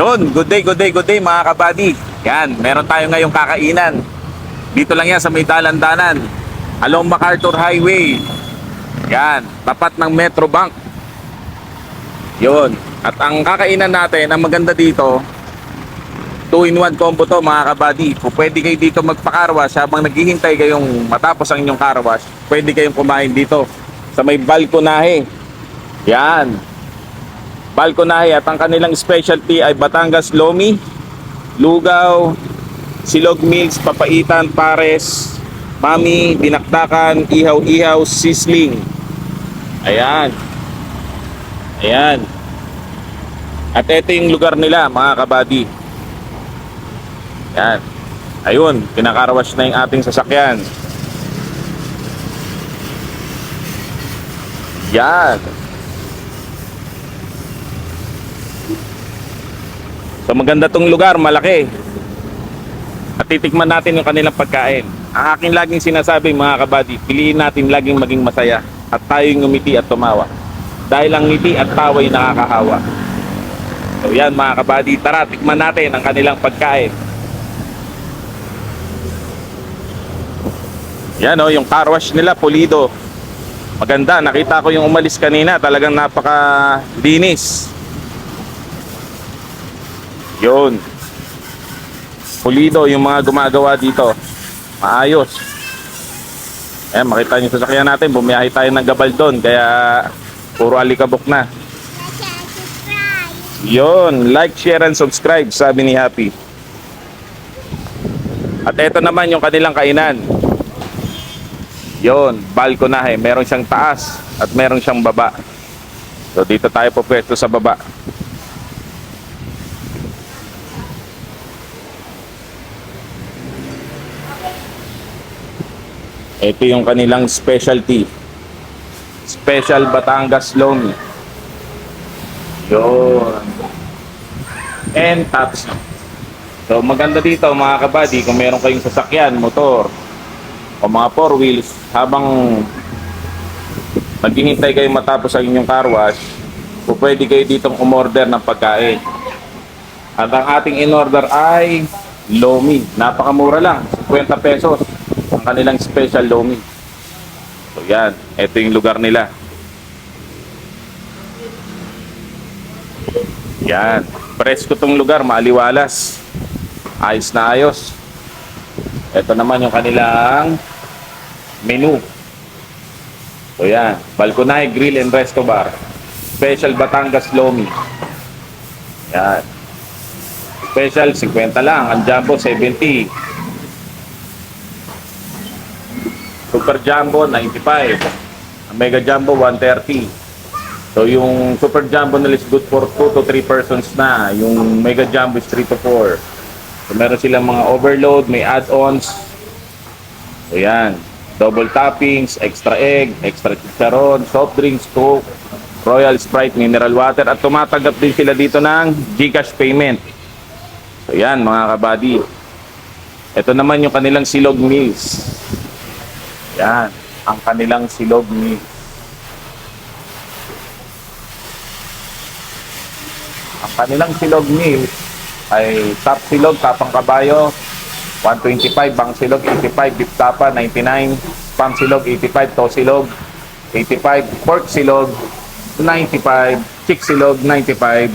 Yun, good day, good day, good day mga kabady. Yan, meron tayo ngayong kakainan. Dito lang yan sa may dalan-danan. Along MacArthur Highway. Yan, tapat ng Metro Bank. Yun. At ang kakainan natin, ang maganda dito, 2-in-1 combo to mga kabady. Kung pwede kayo dito magpakarwash habang naghihintay kayong matapos ang inyong carwash, pwede kayong kumain dito sa may balkonahe. Yan. Balkonahe at ang kanilang specialty ay Batangas Lomi, Lugaw, Silog Mills, Papaitan, Pares, Mami, Dinakdakan, Ihaw-Ihaw, Sisling. Ayan. Ayan. At ito yung lugar nila mga kabady. Yan. Ayun, kinakarawash na yung ating sasakyan. Yan. So maganda tong lugar, malaki. At titikman natin yung kanilang pagkain. Ang aking laging sinasabi mga kabady, piliin natin laging maging masaya at tayong ngumiti at tumawa. Dahil ang ngiti at tawa ay nakakahawa. So yan mga kabady, tara tikman natin ang kanilang pagkain. Yan o, yung car wash nila, pulido. Maganda, nakita ko yung umalis kanina, talagang napaka linis. Yun. Pulido yung mga gumagawa dito. Maayos. Ayan, makita nyo sa sakyan natin, bumiyahe tayo ng Gabaldon, kaya puro alikabok na. Yun, like, share, and subscribe, sabi ni Happy. At ito naman yung kanilang kainan. Yon, balkonahe. Meron siyang taas at meron siyang baba. So dito tayo po pwesto sa baba. Ito yung kanilang specialty. Special Batangas Lomi. Yun. And taps. So maganda dito mga kabady kung meron kayong sasakyan, motor, o mga four wheels habang naghihintay kayo matapos ang inyong car wash, po pwede kayo ditong umorder ng pagkain. At ang ating in-order ay lomi. Napakamura lang, 50 pesos kanilang special lomi. So yan, ito yung lugar nila. Yan, presko tong lugar, maaliwalas. Ayos na ayos. Ito naman yung kanilang menu. So yan, Balconahe Grill and Resto Bar. Special Batangas Lomi. Yan. Special 50 lang, ang jumbo 70. Super Jumbo 95. Ang Mega Jumbo 130. So yung Super Jumbo nila is good for 2 to 3 persons na. Yung Mega Jumbo is 3 to 4. So meron silang mga overload, may add-ons. So yan, double toppings, extra egg, extra chicharon, soft drinks, coke, Royal Sprite, mineral water at tumatanggap din sila dito ng GCash payment. So yan mga kabady. Ito naman yung kanilang silog meals. Yan, ang kanilang silog meals. Ang kanilang silog meals ay top silog, tapang kabayo, 125, bang silog, 85, beef tapa, 99, pang silog, 85, to silog, 85, pork silog, 95, chick silog, 95,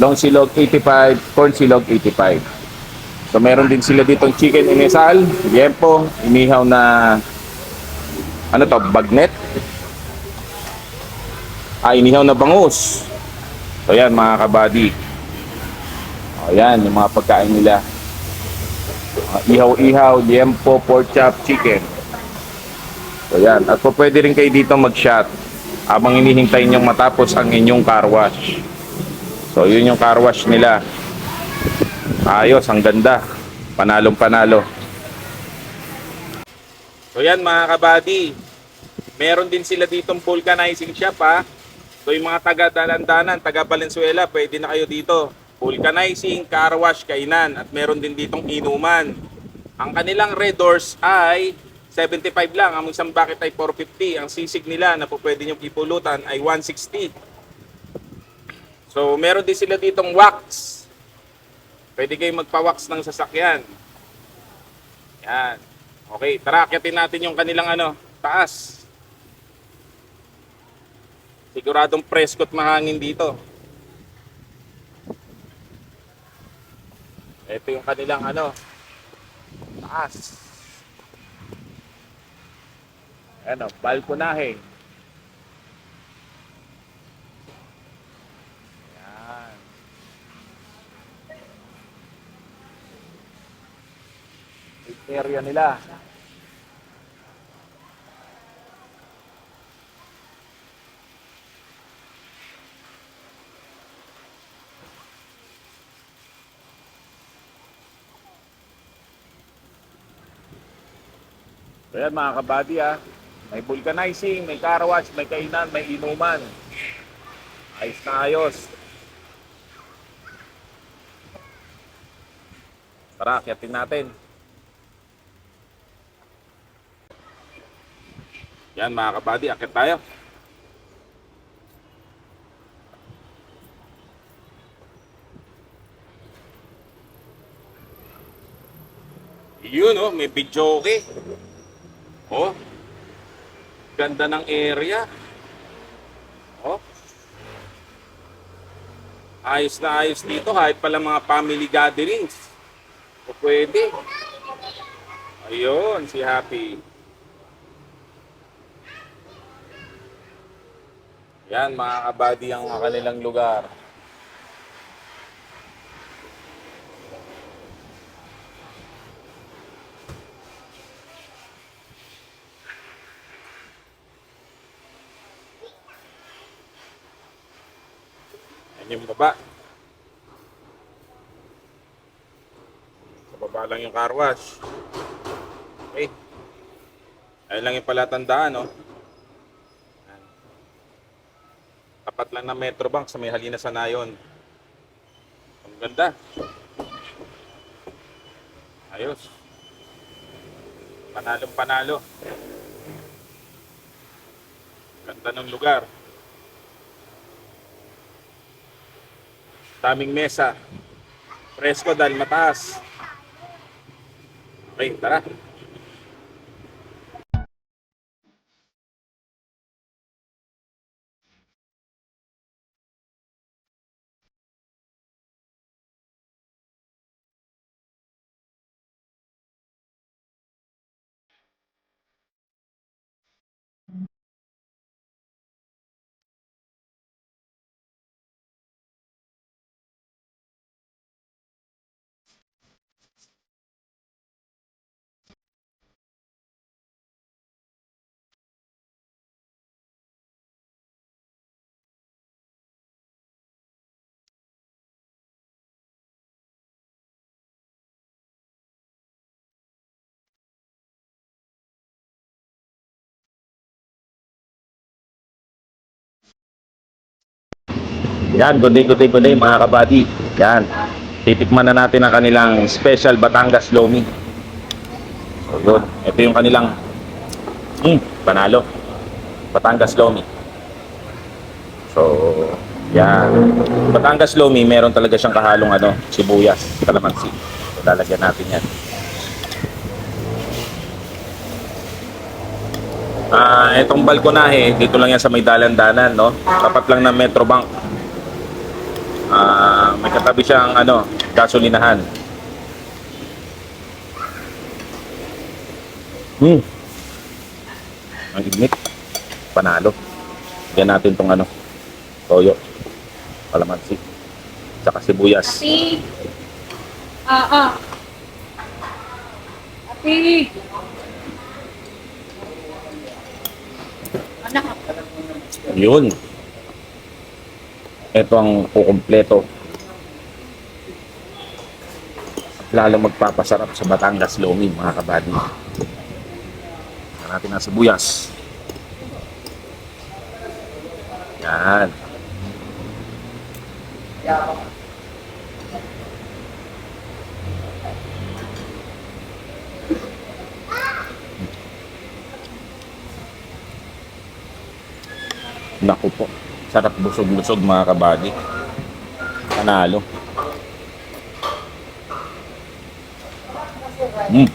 long silog, 85, corn silog, 85. So meron din sila ditong chicken inesal, liempo, inihaw na ano to, bagnet. Ah, inihaw na bangus. So yan mga kabady. O yan, yung mga pagkain nila. Mga ihaw-ihaw, liempo, pork chop, chicken. So yan. At po pwede rin kayo dito mag-shot habang hinihintay niyong matapos ang inyong car wash. So yun yung car wash nila. Ayos, ang ganda. Panalong panalo. So yan mga kabady. Meron din sila ditong vulcanizing shop ha. So yung mga taga Dalandanan, taga Valenzuela, pwede na kayo dito. Vulcanizing, car wash, kainan at meron din ditong inuman. Ang kanilang red doors ay 75 lang. Ang isang bucket ay 450. Ang sisig nila na po pwede nyo ipulutan ay 160. So meron din sila ditong wax. Pwede kayong magpa-wax ng sasakyan. Yan. Okay, tara, akyatin natin yung kanilang ano, taas. Siguradong presko mahangin dito. Ito yung kanilang ano, taas. Ano, balkonahe. Yan. Area nila. So yan mga kabady ah. May vulcanizing, may car wash, may kainan, may inuman. Ayos na ayos. Tara, akyatin natin. Yan mga kabady, akyat tayo. Yun oh, may video okay. Oh. Ganda ng area. Oh. Ayos na ayos dito kahit pala mga family gatherings. O pwede. Ayun, si Happy. Yan, mga kabady ang kanilang lugar. Yung baba. Sa baba lang yung car wash. Okay. Ayun lang yung palatandaan, no? Yan. Tapat lang ng Metro Bank sa may halina sa Nayon. Ang ganda. Ayos. Panalong panalo. Ganda ng lugar. Daming mesa. Presko dahil mataas. Okay, tara. Yan, good day, good day, mga kabady. Yan. Titikman na natin ang kanilang special Batangas Lomi. So, yun. Ito yung kanilang mm, panalo. Batangas Lomi. So, yan. Batangas Lomi, meron talaga siyang kahalong ano, sibuyas, kalamansi. So, lalagyan natin yan. Ah, itong balkonahe, dito lang yan sa may dalan-danan, no? Tapat lang ng Metro Ah, may katabi siyang ano, gasolinahan. Hmm. Ang init. Panalo. Yan natin tong ano, toyo. Kalamansi. Tsaka sibuyas. Ati. Ah, ah. Ati. Anak, Yun. Ito ang kukumpleto. Lalo magpapasarap sa Batangas Lomi, mga kabady. Natin ang sibuyas. Yan. Naku po. Sarap busog-busog mga kabady. Panalo. Mm.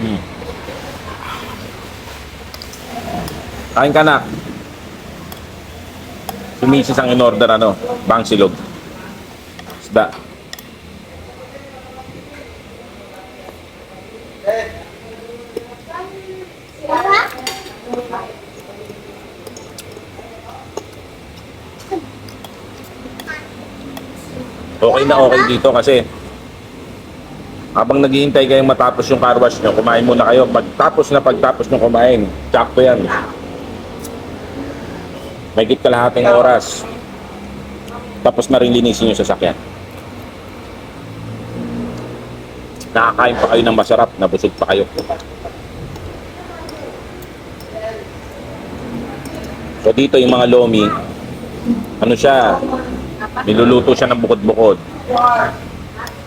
Mm. Kain ka na. Si Mrs. ang in-order ano, bangsilog. Isda. Okay na okay dito kasi habang naghihintay kayong matapos yung car wash nyo, kumain muna kayo. Pagtapos na pagtapos nyo kumain, sakto yan. May git kalahating oras. Tapos na rin linisin yung sasakyan. Nakakain pa kayo ng masarap, nabusog pa kayo. So dito yung mga lomi, ano siya, niluluto siya ng bukod-bukod.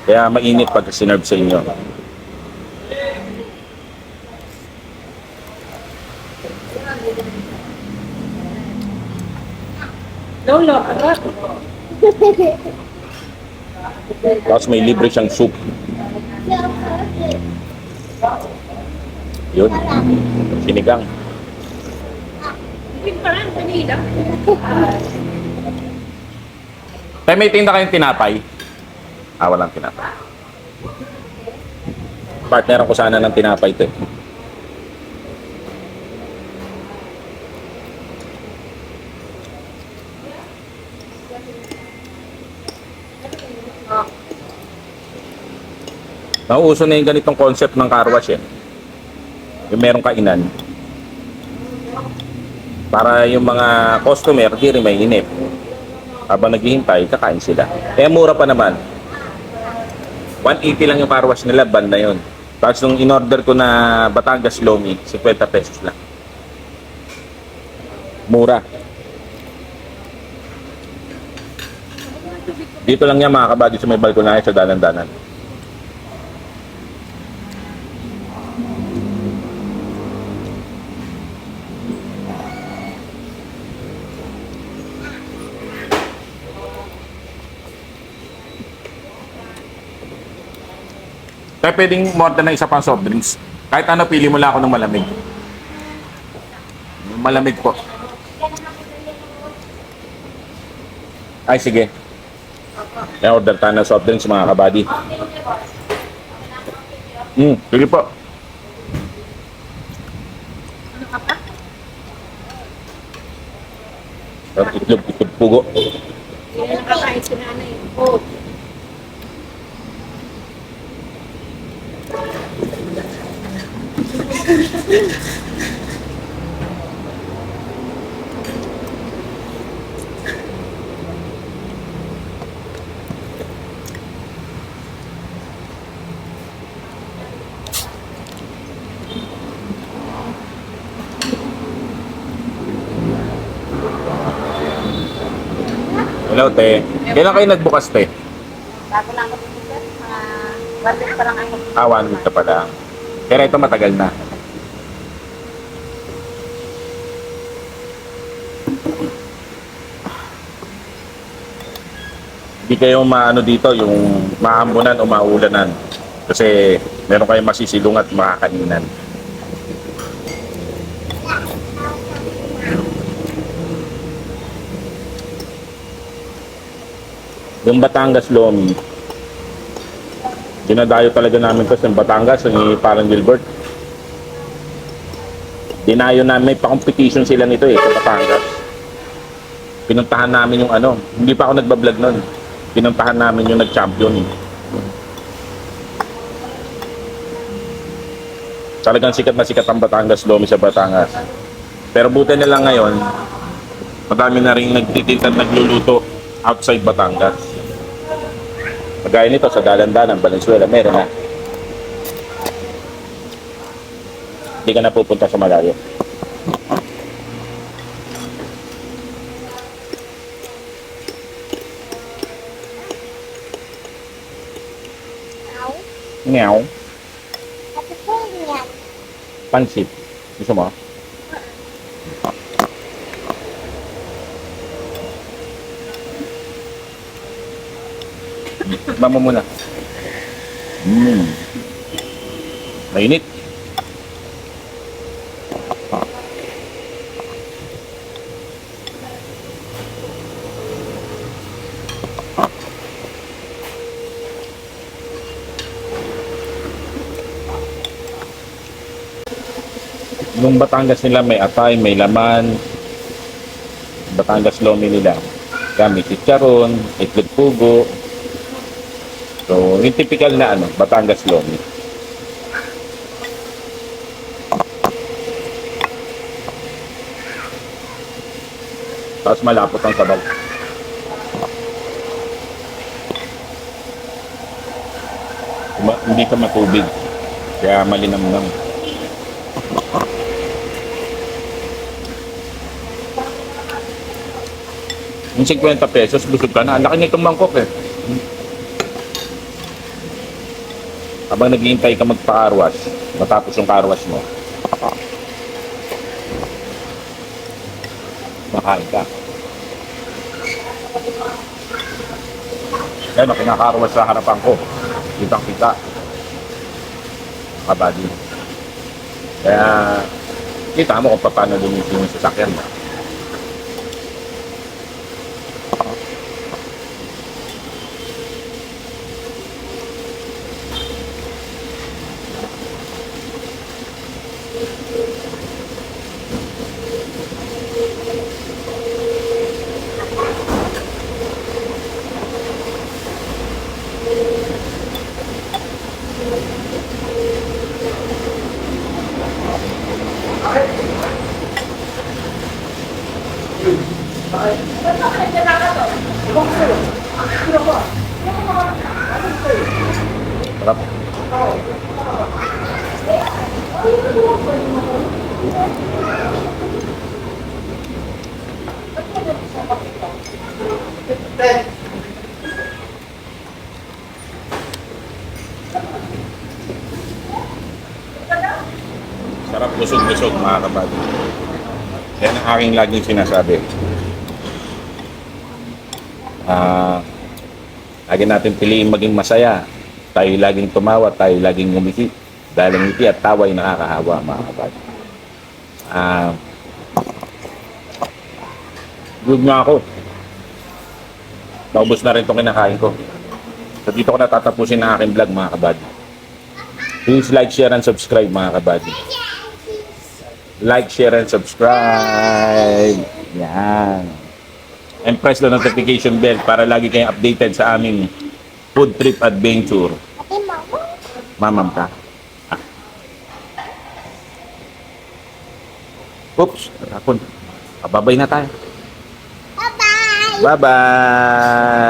Kaya mainit pag sinerve sa inyo. Lolo, arap. Tapos may libre siyang soup. Yun. Sinigang. Tayo may tinda kayong tinapay. Ah, walang tinapay. Partner ko sana ng tinapay ito. eh. Nauuso na yung ganitong concept ng car wash eh. Yung merong kainan. Para yung mga customer, di rin may inip habang naghihintay, kakain sila. Kaya mura pa naman. 180 lang yung car wash nila, banda yun. Tapos nung in-order ko na Batangas Lomi, 50 pesos lang. Mura. Dito lang yan mga kabady sa may balkonahe sa dalan-danan. Kaya pwedeng more than na isa pang soft drinks. Kahit ano, pili mo lang ako ng malamig. Malamig po. Ay, sige. Kaya order tayo ng soft drinks mga kabady. Hmm, sige po. Itlog, itlog pugo. Hindi na nakakain si nanay. Oh. Hello, te. Kailan kayo nagbukas, te? Bago lang ako dito. Mga one week pa lang ako. Ah, one week na pala. Pero ito matagal na. Hindi kayo maano dito, yung maambunan o maulanan. Kasi meron kayong masisilong at makakaninan. Yung Batangas Lomi, dinadayo talaga namin to sa Batangas, ni parang Gilbert. Dinayo namin, may pa-competition sila nito eh, sa Batangas. Pinuntahan namin yung ano, hindi pa ako nagbablog nun. Pinuntahan namin yung nag-champion. eh. Talagang sikat na sikat ang Batangas Lomi sa Batangas. Pero buti nila ngayon, madami na rin nagtitinda at nagluluto outside Batangas. Kagaya nito sa Dalandanan, Valenzuela, meron na. Hindi ka na pupunta sa malayo. Ow. Meow. At the phone yan. Pansit. Gusto mo? Mama muna. Mm. Mainit. Nung Batangas nila may atay, may laman. Batangas lomi nila. Kami chicharon, itlog pugo. So, yung typical na ano, Batangas lomi. Tapos malapot ang sabaw. Ma- hindi ka matubig. Kaya malinamnam. Yung 50 pesos, busog ka na. Ang laki nitong mangkok eh. Habang naghihintay ka magpa-carwash, matapos yung carwash mo, makain ka. Yan, ang kinakarwash sa harapan ko. Kitang kita. Kabady. Kaya, kita mo kung paano lumitin yung sasakyan mo. Sarap. Sarap busog-busog mga kapatid. Yan ang aking laging sinasabi. Ah, lagi natin piliin maging masaya. Tayo laging tumawa, tayo laging ngumiti. Dahil ang ngiti at tawa ay nakakahawa mga kapatid. Ah, good nga ako. Naubos na rin itong kinakain ko. So dito ko natatapusin ang aking vlog mga kabady. Please like, share, and subscribe mga kabady. Like, share, and subscribe. Yan. And press the notification bell para lagi kayong updated sa aming food trip adventure. Mamam ka. Ah. Oops, natapon. Babay na tayo. Bye-bye. Bye-bye!